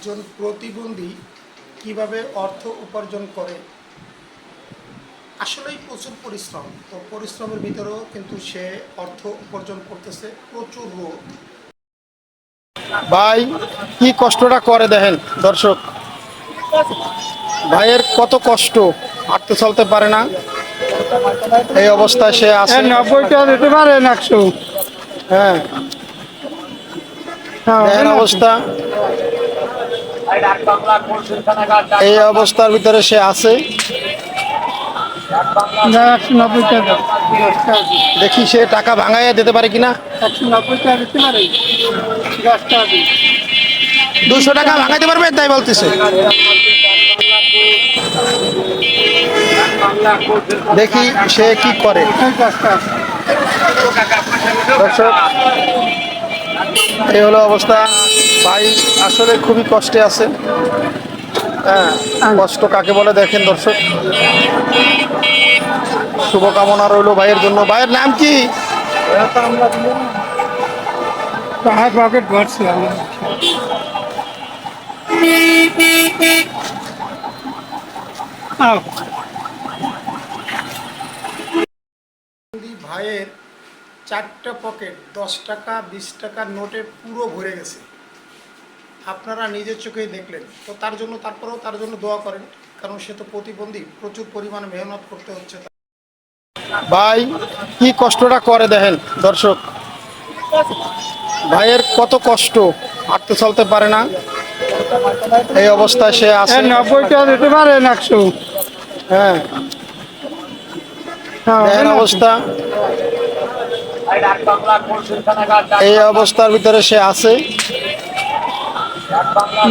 একজন প্রতিবন্ধী কীভাবে অর্থ উপার্জন করে? আসলেই প্রচুর পরিশ্রম। তো পরিশ্রমের ভিতরেও কিন্তু সে অর্থ উপার্জন করতেছে প্রচুর রোগ। ভাই কি কষ্টটা করে দেখেন দর্শক? ভাইয়ের কত কষ্ট হাঁটতে চলতে পারে না। এই অবস্থায় সে আছে। নব্বইটা দিতে পারেন একশো। হ্যাঁ। দেখেন অবস্থা। এই অবস্থার ভিতরে সে আছে। দেখি সে টাকা ভাঙাইয়া দিতে পারে কিনা। দুশো টাকা ভাঙাইতে পারবে? তাই বলতেছে। দেখি সে কি করে। এই হলো অবস্থা। ভাই আসলে খুবই কষ্টে আছে। হ্যাঁ কষ্ট কাকে বলে দেখেন দর্শক। শুভকামনা রইল ভাইয়ের জন্য। ভাইয়ের নাম কি? ভাইয়ের চারটা পকেট দশ টাকা বিশ টাকার নোটে পুরো ভরে গেছে। আপনারা নিজের চোখেই দেখলেন। তো তার জন্য তারপরেও তার জন্য দোয়া করেন কারণ সে তো প্রতিবন্ধী প্রচুর পরিমাণে মেহনত করতে হচ্ছে ভাই কি কষ্টটা করে দেখেন দর্শক? ভাইয়ের কত কষ্ট হাঁটতে চলতে পারে না। এই অবস্থায় সে আছে। নব্বইটা দিতে পারেন একশো। হ্যাঁ। দেখেন অবস্থা। এই অবস্থার ভিতরে সে আছে। Gác.